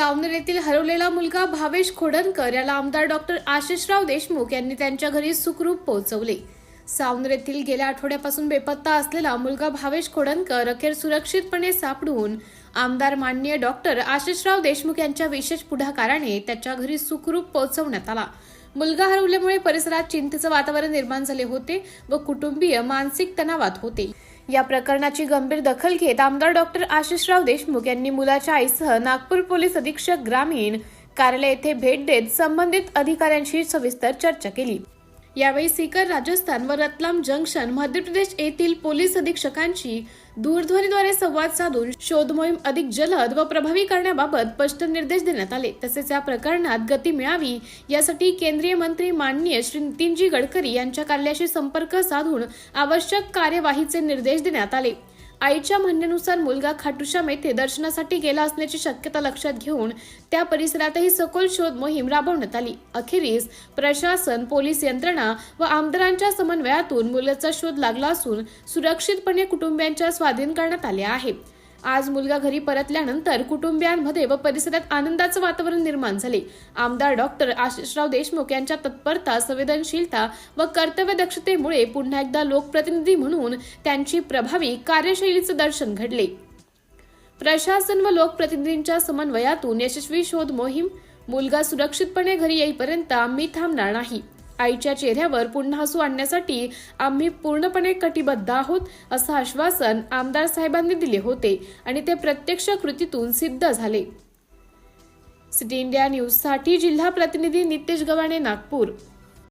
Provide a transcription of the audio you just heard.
सावनेर येथील हरवलेला मुलगा भावेश खोडणकर याला आमदार डॉक्टर आशिषराव देशमुख यांनी त्यांच्या घरी सुखरूप पोहोचवले. सावनेर येथील गेल्या आठवड्यापासून बेपत्ता असलेला मुलगा भावेश खोडणकर अखेर सुरक्षितपणे सापडून आमदार माननीय डॉक्टर आशिषराव देशमुख यांच्या विशेष पुढाकाराने त्याच्या घरी सुखरूप पोहोचवण्यात आला. मुलगा हरवल्यामुळे परिसरात चिंतेचं वातावरण निर्माण झाले होते व कुटुंबीय मानसिक तणावात होते. या प्रकरणाची गंभीर दखल घेत आमदार डॉक्टर आशिषराव देशमुख यांनी मुलाच्या आईसह नागपूर पोलीस अधीक्षक ग्रामीण कार्यालय येथे भेट देत संबंधित अधिकाऱ्यांशी सविस्तर चर्चा केली. यावेळी सीकर राजस्थान व रतलाम जंक्शन मध्य प्रदेश येथील पोलीस अधीक्षकांशी दूरध्वनीद्वारे संवाद साधून शोध मोहीम अधिक जलद व प्रभावी करण्याबाबत स्पष्ट निर्देश देण्यात आले. तसेच या प्रकरणात गती मिळावी यासाठी केंद्रीय मंत्री माननीय श्री नितीनजी गडकरी यांच्या कार्यालयाशी संपर्क साधून आवश्यक कार्यवाहीचे निर्देश देण्यात आले. आईच्या म्हणण्यानुसार मुलगा खाटुश्याम येथे दर्शनासाठी गेला असण्याची शक्यता लक्षात घेऊन त्या परिसरातही सखोल शोध मोहीम राबवण्यात आली. अखेरीस प्रशासन पोलीस यंत्रणा व आमदारांच्या समन्वयातून मुलाचा शोध लागला असून सुरक्षितपणे कुटुंबियांच्या स्वाधीन करण्यात आले आहे. आज मुलगा घरी परतल्यानंतर कुटुंबियांमध्ये व परिसरात आनंदाचं वातावरण निर्माण झाले. आमदार डॉक्टर आशिषराव देशमुख यांच्या तत्परता संवेदनशीलता व कर्तव्य दक्षतेमुळे पुन्हा एकदा लोकप्रतिनिधी म्हणून त्यांची प्रभावी कार्यशैलीचं दर्शन घडले. प्रशासन व लोकप्रतिनिधींच्या समन्वयातून यशस्वी शोध मोहीम मुलगा सुरक्षितपणे घरी येईपर्यंत आम्ही थांबणार नाही. आईच्या चेहऱ्यावर पुन्हा हसू आणण्यासाठी आम्ही पूर्णपणे कटिबद्ध आहोत असं आश्वासन आमदार साहेबांनी दिले होते आणि ते प्रत्यक्ष कृतीतून सिद्ध झाले. सिटी इंडिया न्यूजसाठी जिल्हा प्रतिनिधी नितेश गव्हाणे नागपूर.